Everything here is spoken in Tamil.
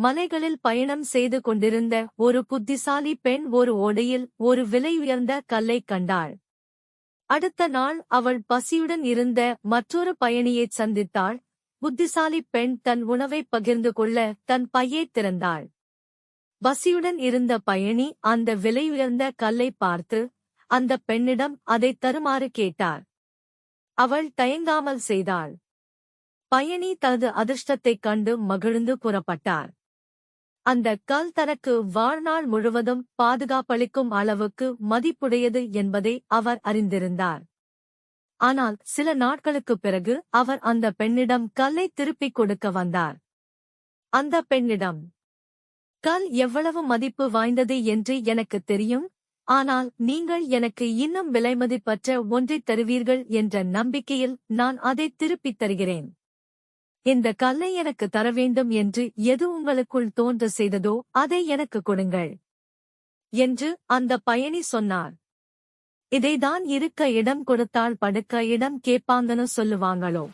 மலைகளில் பயணம் செய்து கொண்டிருந்த ஒரு புத்திசாலி பெண் ஒரு ஓடையில் ஒரு விலையுயர்ந்த கல்லைக் கண்டாள். அடுத்த நாள் அவள் பசியுடன் இருந்த மற்றொரு பயணியைச் சந்தித்தாள். புத்திசாலி பெண் தன் உணவைப் பகிர்ந்து கொள்ள தன் பையைத் திறந்தாள். பசியுடன் இருந்த பயணி அந்த விலையுயர்ந்த கல்லை பார்த்து அந்த பெண்ணிடம் அதைத் தருமாறு கேட்டார் அவள் தயங்காமல் செய்தாள். பயணி தனது அதிர்ஷ்டத்தைக் கண்டு மகிழ்ந்து புறப்பட்டார். அந்த கல் தனக்கு வாழ்நாள் முழுவதும் பாதுகாப்பளிக்கும் அளவுக்கு மதிப்புடையது என்பதை அவர் அறிந்திருந்தார். ஆனால் சில நாட்களுக்குப் பிறகு அவர் அந்த பெண்ணிடம் கல்லை திருப்பிக் கொடுக்க வந்தார். அந்த பெண்ணிடம் கல் எவ்வளவு மதிப்பு வாய்ந்தது என்று எனக்குத் தெரியும். ஆனால் நீங்கள் எனக்கு இன்னும் விலைமதிப்பற்ற ஒன்றைத் தருவீர்கள் என்ற நம்பிக்கையில் நான் அதைத் திருப்பித் தருகிறேன். இந்த கல்லை எனக்கு தர வேண்டும் என்று எது உங்களுக்குள் தோன்ற செய்ததோ அதை எனக்கு கொடுங்கள். என்று அந்த பயணி சொன்னார். இதைதான் இருக்க இடம் கொடுத்தால் படுக்க இடம் கேட்பாங்கன்னு சொல்லுவாங்களோ?